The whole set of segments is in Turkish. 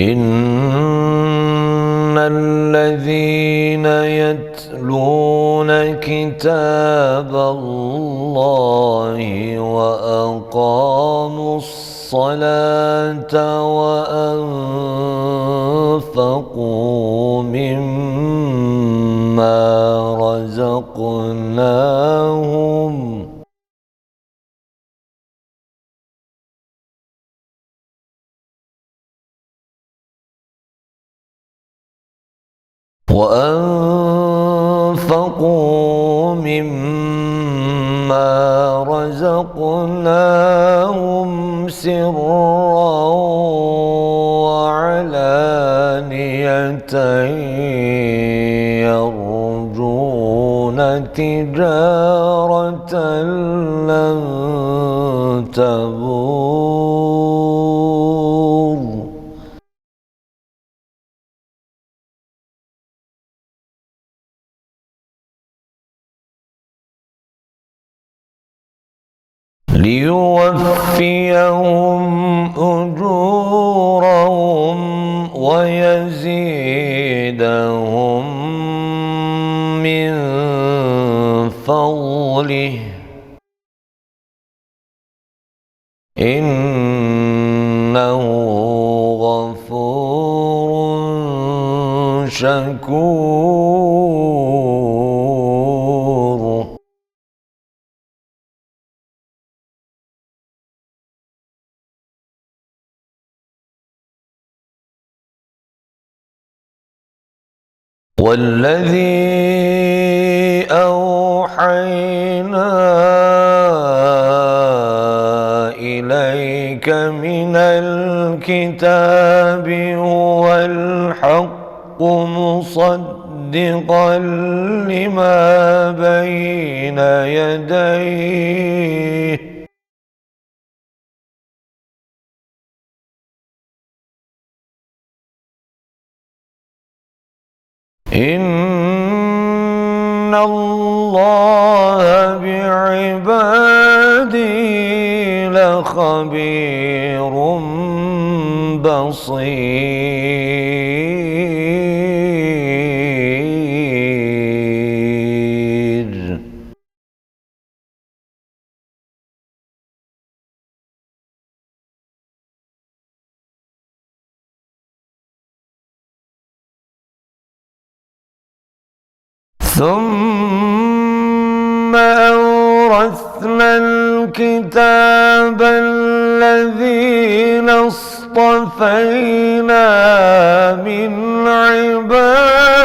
إن الذين يتلون كتاب الله وأقاموا الصلاة مما رزقناهم سرا وعلانية يرجون تجارة ليوفيهم أجورهم ويزيدهم من فضله. إنه غفور شكور. والذي أوحينا إليك من الكتاب هو الحق مصدقا لما بين يديه. إن الله بعباده لخبير بصير ثم أورثنا الكتاب الذين اصطفينا من عبادنا.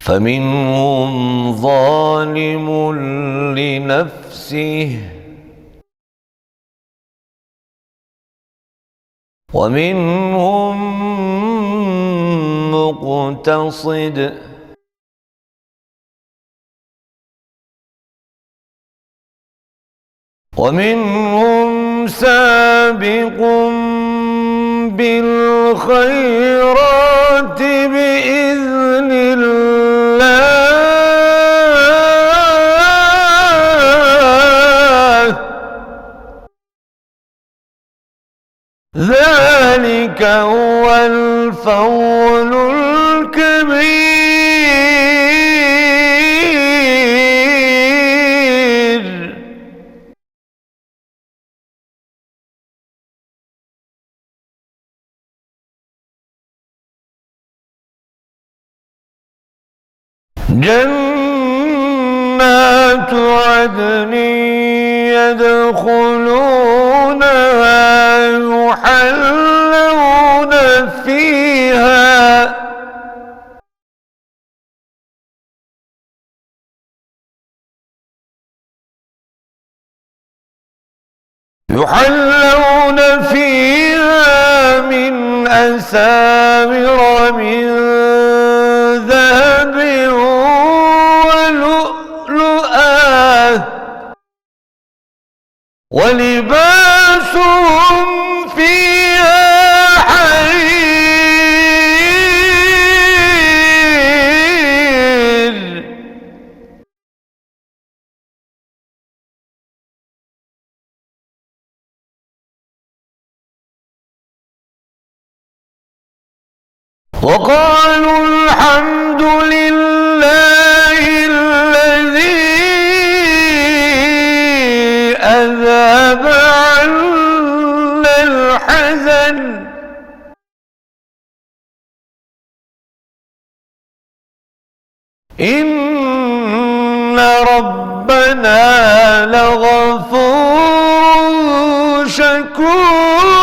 فمنهم ظالم لنفسه ومنهم مقتصد. ومنهم سابق بالخيرات بإذن الله. ذلك هو الفضل الكبير. جنات عدن يدخلونها يحلون فيها. يحلون فيها من أسامر من ذهب ولؤلؤات ولي أذهب عنا الحزن. إن ربنا لغفور شكور.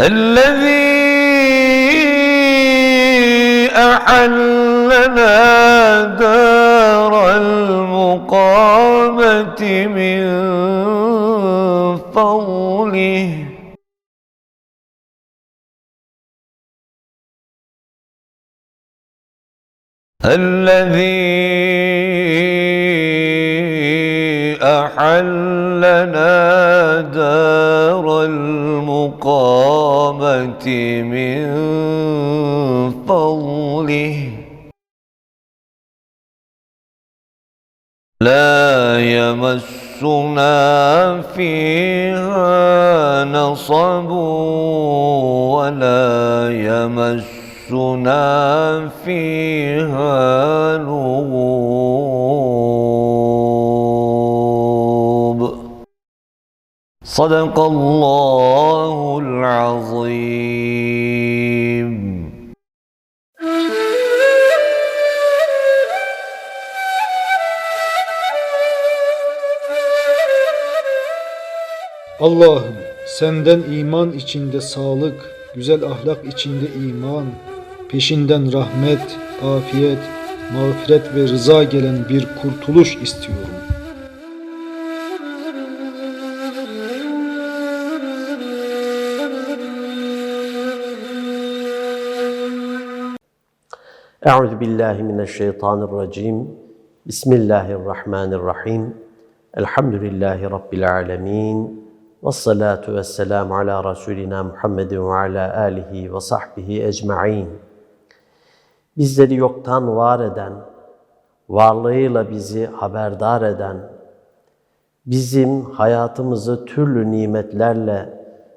الذي أحلنا دار المقامة من فضله الذي أحلنا دار المقامة من فضله لا يمسنا فيها نصب ولا يمسنا فيها لغوب. صدق الله العظيم Allah'ım senden iman içinde sağlık, güzel ahlak içinde iman, peşinden rahmet, afiyet, mağfiret ve rıza gelen bir kurtuluş istiyorum. Euzu billahi mineşşeytanirracim. Bismillahirrahmanirrahim. Elhamdülillahi rabbil alamin. Ves salatu vesselam ala Resulina Muhammedin ve ala alihi ve sahbihi ecmaîn. Bizleri yoktan var eden, varlığıyla bizi haberdar eden, bizim hayatımızı türlü nimetlerle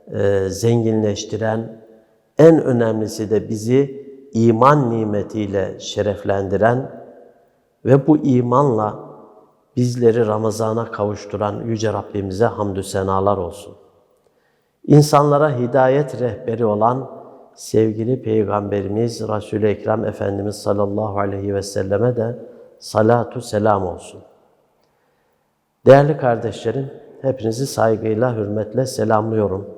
e, zenginleştiren, en önemlisi de bizi iman nimetiyle şereflendiren ve bu imanla bizleri Ramazan'a kavuşturan Yüce Rabbimize hamdü senalar olsun. İnsanlara hidayet rehberi olan sevgili Peygamberimiz Resul-i Ekrem Efendimiz sallallahu aleyhi ve selleme de salatu selam olsun. Değerli kardeşlerim, hepinizi saygıyla, hürmetle selamlıyorum.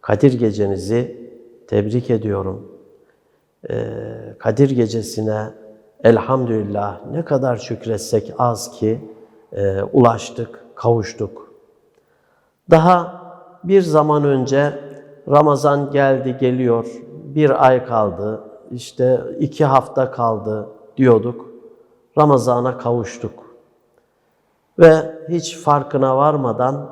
Kadir gecenizi tebrik ediyorum. Ee, Kadir gecesine elhamdülillah ne kadar şükretsek az ki e, ulaştık, kavuştuk. Daha bir zaman önce Ramazan geldi geliyor, bir ay kaldı, işte iki hafta kaldı diyorduk. Ramazan'a kavuştuk. Ve hiç farkına varmadan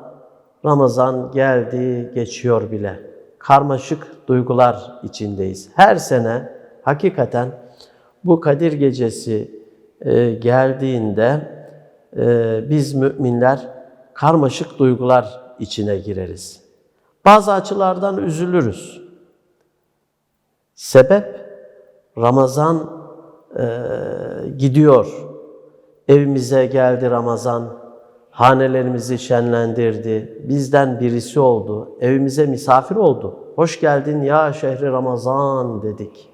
Ramazan geldi, geçiyor bile. Karmaşık duygular içindeyiz. Her sene hakikaten bu Kadir Gecesi e, geldiğinde e, biz müminler karmaşık duygular içine gireriz. Bazı açılardan üzülürüz. Sebep Ramazan e, gidiyor. Evimize geldi Ramazan. Hanelerimizi şenlendirdi. Bizden birisi oldu. Evimize misafir oldu. Hoş geldin ya şehri Ramazan dedik.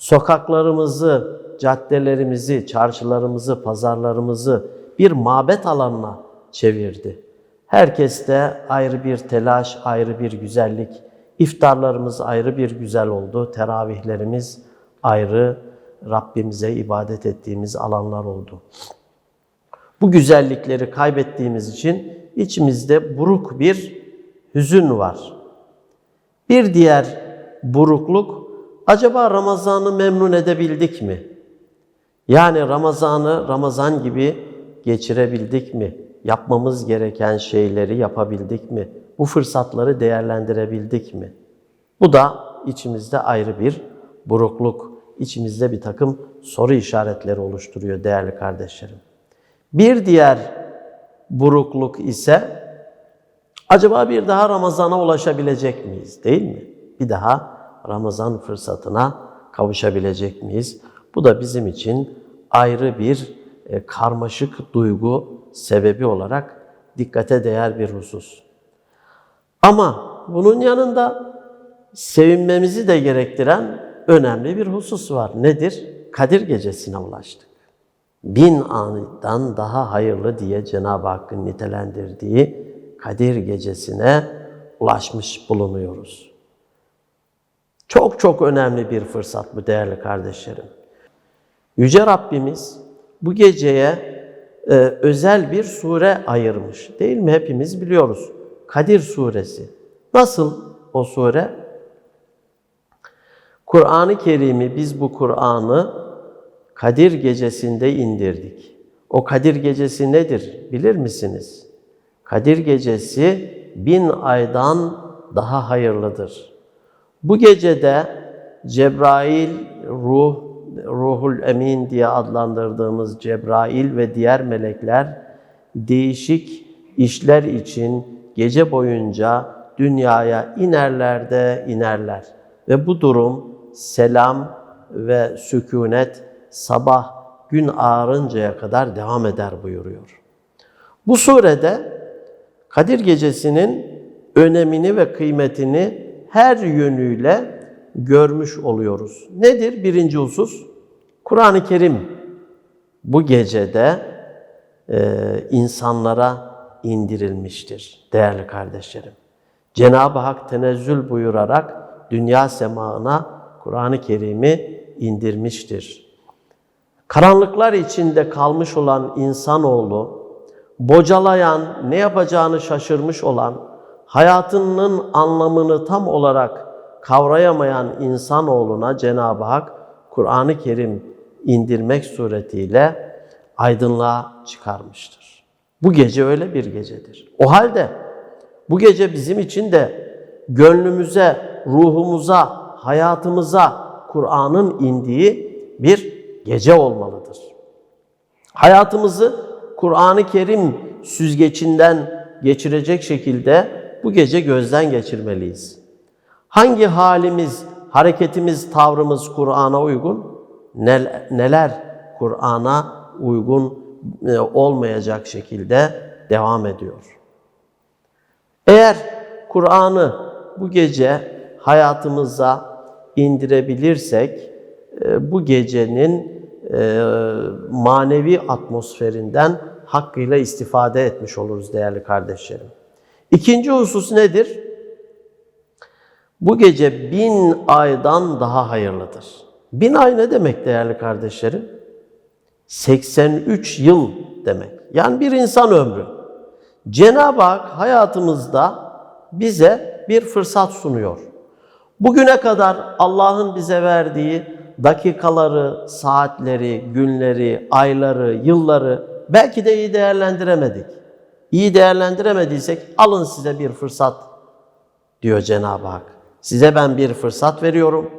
Sokaklarımızı, caddelerimizi, çarşılarımızı, pazarlarımızı bir mabet alanına çevirdi. Herkeste ayrı bir telaş, ayrı bir güzellik İftarlarımız ayrı bir güzel oldu. Teravihlerimiz ayrı Rabbimize ibadet ettiğimiz alanlar oldu. Bu güzellikleri kaybettiğimiz için içimizde buruk bir hüzün var. Bir diğer burukluk, acaba Ramazan'ı memnun edebildik mi? Yani Ramazan'ı Ramazan gibi geçirebildik mi? Yapmamız gereken şeyleri yapabildik mi? Bu fırsatları değerlendirebildik mi? Bu da içimizde ayrı bir burukluk, içimizde bir takım soru işaretleri oluşturuyor değerli kardeşlerim. Bir diğer burukluk ise acaba bir daha Ramazan'a ulaşabilecek miyiz değil mi? Bir daha Ramazan fırsatına kavuşabilecek miyiz? Bu da bizim için ayrı bir e, karmaşık duygu sebebi olarak dikkate değer bir husus. Ama bunun yanında sevinmemizi de gerektiren önemli bir husus var. Nedir? Kadir gecesine ulaştık. Bin andan daha hayırlı diye Cenab-ı Hakk'ın nitelendirdiği Kadir gecesine ulaşmış bulunuyoruz. Çok çok önemli bir fırsat bu değerli kardeşlerim. Yüce Rabbimiz bu geceye e, özel bir sure ayırmış. Değil mi? Hepimiz biliyoruz. Kadir suresi. Nasıl o sure? Kur'an-ı Kerim'i biz bu Kur'an'ı Kadir gecesinde indirdik. O Kadir gecesi nedir bilir misiniz? Kadir gecesi bin aydan daha hayırlıdır. Bu gecede Cebrail, ruh, ruhul emin diye adlandırdığımız Cebrail ve diğer melekler değişik işler için gece boyunca dünyaya inerler de inerler. Ve bu durum selam ve sükunet sabah gün ağarıncaya kadar devam eder buyuruyor. Bu surede Kadir Gecesi'nin önemini ve kıymetini her yönüyle görmüş oluyoruz. Nedir birinci husus? Kur'an-ı Kerim bu gecede e, insanlara indirilmiştir değerli kardeşlerim. Cenab-ı Hak tenezzül buyurarak dünya semağına Kur'an-ı Kerim'i indirmiştir. Karanlıklar içinde kalmış olan insanoğlu, bocalayan, ne yapacağını şaşırmış olan, hayatının anlamını tam olarak kavrayamayan insanoğluna Cenab-ı Hak Kur'an-ı Kerim indirmek suretiyle aydınlığa çıkarmıştır. Bu gece öyle bir gecedir. O halde bu gece bizim için de gönlümüze, ruhumuza, hayatımıza Kur'an'ın indiği bir gece olmalıdır. Hayatımızı Kur'an-ı Kerim süzgecinden geçirecek şekilde bu gece gözden geçirmeliyiz. Hangi halimiz, hareketimiz, tavrımız Kur'an'a uygun? Neler Kur'an'a uygun e, olmayacak şekilde devam ediyor. Eğer Kur'an'ı bu gece hayatımıza indirebilirsek e, bu gecenin e, manevi atmosferinden hakkıyla istifade etmiş oluruz değerli kardeşlerim. İkinci husus nedir? Bu gece bin aydan daha hayırlıdır. Bin ay ne demek değerli kardeşlerim? 83 yıl demek. Yani bir insan ömrü. Cenab-ı Hak hayatımızda bize bir fırsat sunuyor. Bugüne kadar Allah'ın bize verdiği dakikaları, saatleri, günleri, ayları, yılları belki de iyi değerlendiremedik. İyi değerlendiremediysek alın size bir fırsat diyor Cenab-ı Hak. Size ben bir fırsat veriyorum.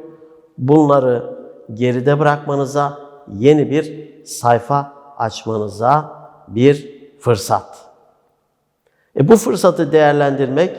Bunları geride bırakmanıza, yeni bir sayfa açmanıza bir fırsat. E bu fırsatı değerlendirmek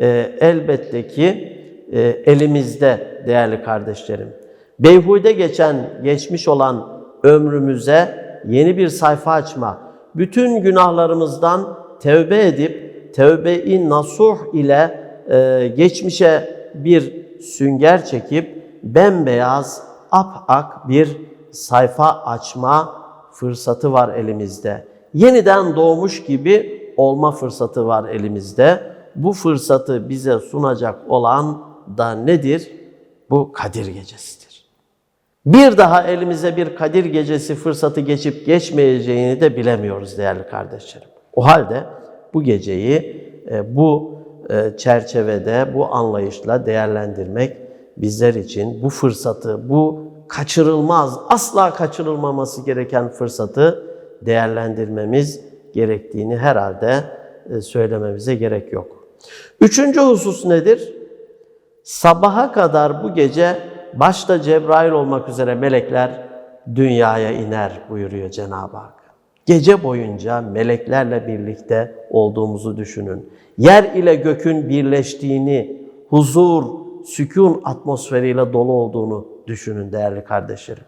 e, elbette ki e, elimizde değerli kardeşlerim. Beyhude geçen, geçmiş olan ömrümüze yeni bir sayfa açma, bütün günahlarımızdan tevbe edip tevbe-i nasuh ile e, geçmişe bir sünger çekip bembeyaz, apak bir sayfa açma fırsatı var elimizde. Yeniden doğmuş gibi olma fırsatı var elimizde. Bu fırsatı bize sunacak olan da nedir? Bu Kadir Gecesi'dir. Bir daha elimize bir Kadir Gecesi fırsatı geçip geçmeyeceğini de bilemiyoruz değerli kardeşlerim. O halde bu geceyi e, bu e, çerçevede, bu anlayışla değerlendirmek bizler için bu fırsatı, bu kaçırılmaz, asla kaçırılmaması gereken fırsatı değerlendirmemiz gerektiğini herhalde e, söylememize gerek yok. Üçüncü husus nedir? Sabaha kadar bu gece başta Cebrail olmak üzere melekler dünyaya iner buyuruyor Cenab-ı Hak. Gece boyunca meleklerle birlikte olduğumuzu düşünün. Yer ile gökün birleştiğini, huzur, sükun atmosferiyle dolu olduğunu düşünün değerli kardeşlerim.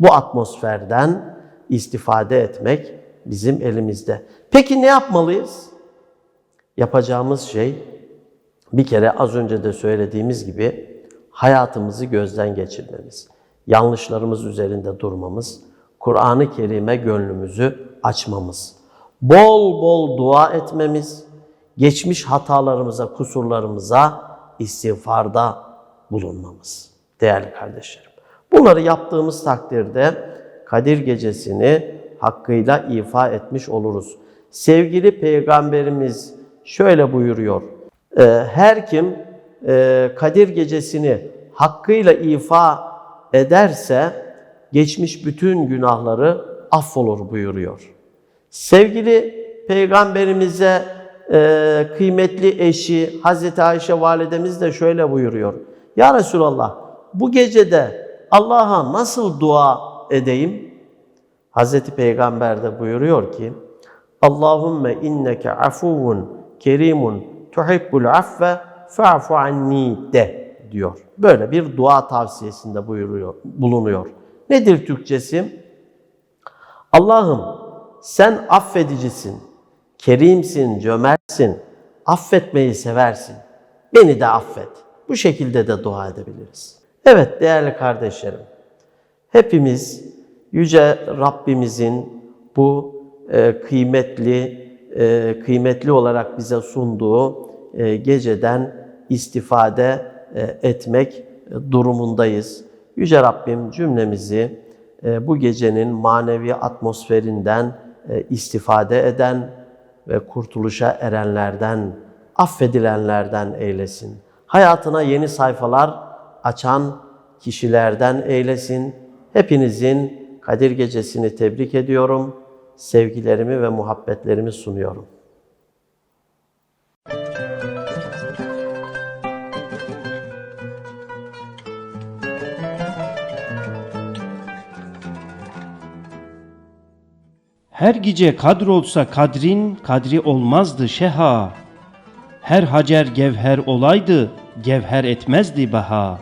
Bu atmosferden istifade etmek bizim elimizde. Peki ne yapmalıyız? Yapacağımız şey bir kere az önce de söylediğimiz gibi hayatımızı gözden geçirmemiz, yanlışlarımız üzerinde durmamız, Kur'an-ı Kerim'e gönlümüzü açmamız, bol bol dua etmemiz, geçmiş hatalarımıza, kusurlarımıza istiğfarda bulunmamız değerli kardeşlerim. Bunları yaptığımız takdirde Kadir Gecesi'ni hakkıyla ifa etmiş oluruz. Sevgili Peygamberimiz şöyle buyuruyor. Ee, Her kim e, Kadir Gecesi'ni hakkıyla ifa ederse geçmiş bütün günahları affolur buyuruyor. Sevgili Peygamberimize e, kıymetli eşi Hazreti Ayşe validemiz de şöyle buyuruyor. Ya Resulallah bu gecede Allah'a nasıl dua edeyim? Hazreti Peygamber de buyuruyor ki Allahümme inneke afuvun kerimun tuhibbul affe fa'fu anni de diyor. Böyle bir dua tavsiyesinde buyuruyor, bulunuyor. Nedir Türkçesi? Allah'ım sen affedicisin, kerimsin, cömertsin, affetmeyi seversin. Beni de affet. Bu şekilde de dua edebiliriz. Evet değerli kardeşlerim, hepimiz yüce Rabbimizin bu e, kıymetli e, kıymetli olarak bize sunduğu e, geceden istifade etmek durumundayız. Yüce Rabbim cümlemizi bu gecenin manevi atmosferinden e, istifade eden ve kurtuluşa erenlerden, affedilenlerden eylesin. Hayatına yeni sayfalar açan kişilerden eylesin. Hepinizin Kadir Gecesi'ni tebrik ediyorum. Sevgilerimi ve muhabbetlerimi sunuyorum. Her gece kadr olsa kadrin kadri olmazdı şeha. Her hacer gevher olaydı gevher etmezdi baha.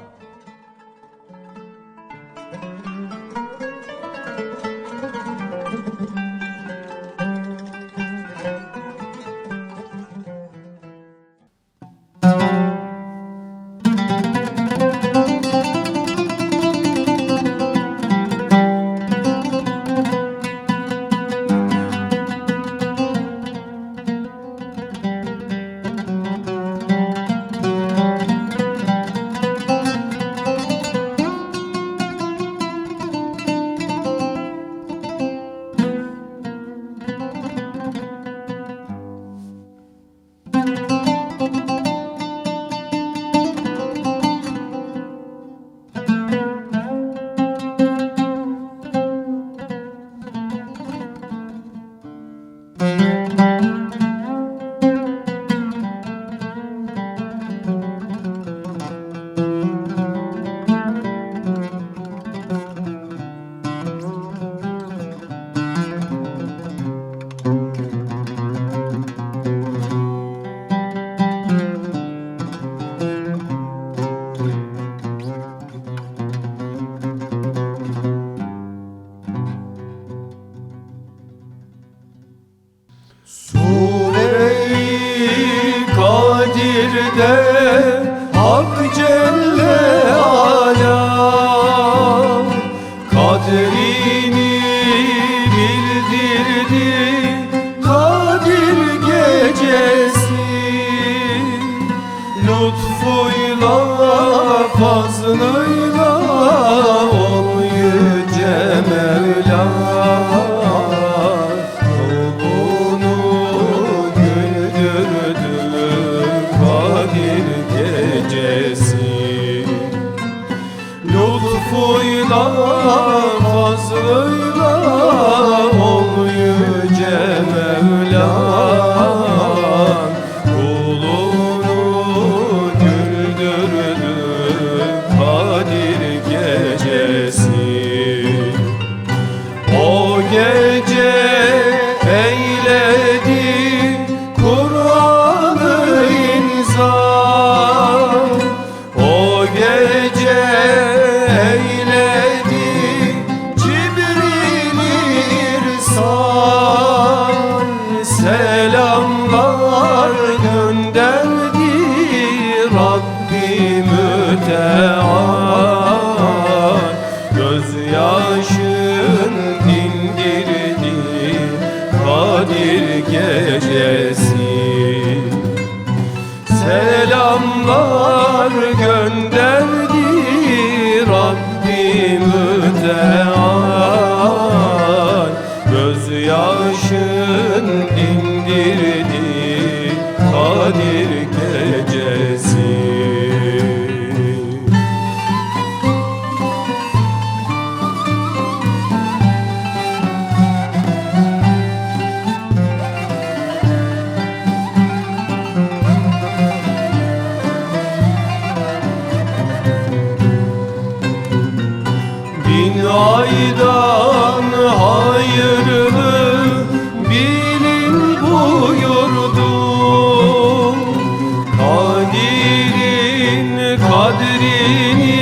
때 gönderdi Rabbi müteal kadrini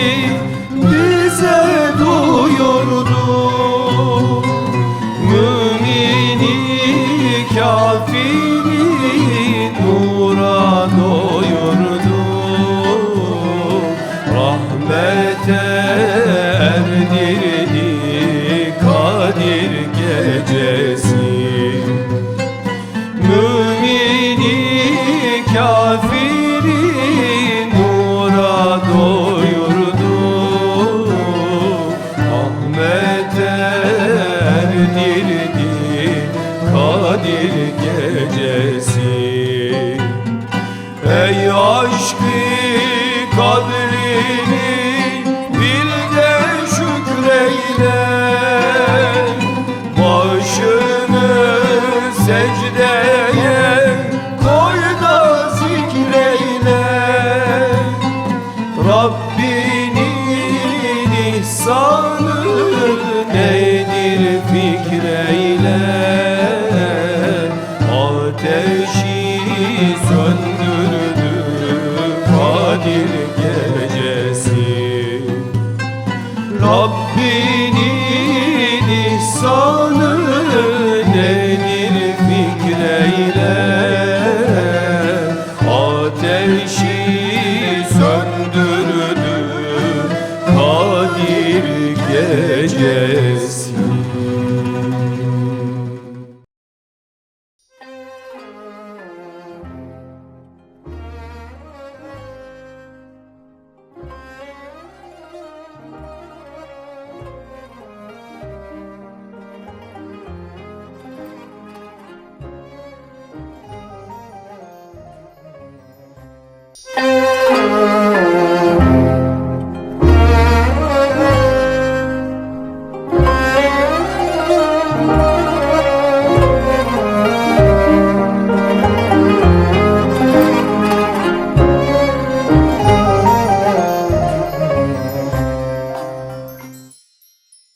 gecesi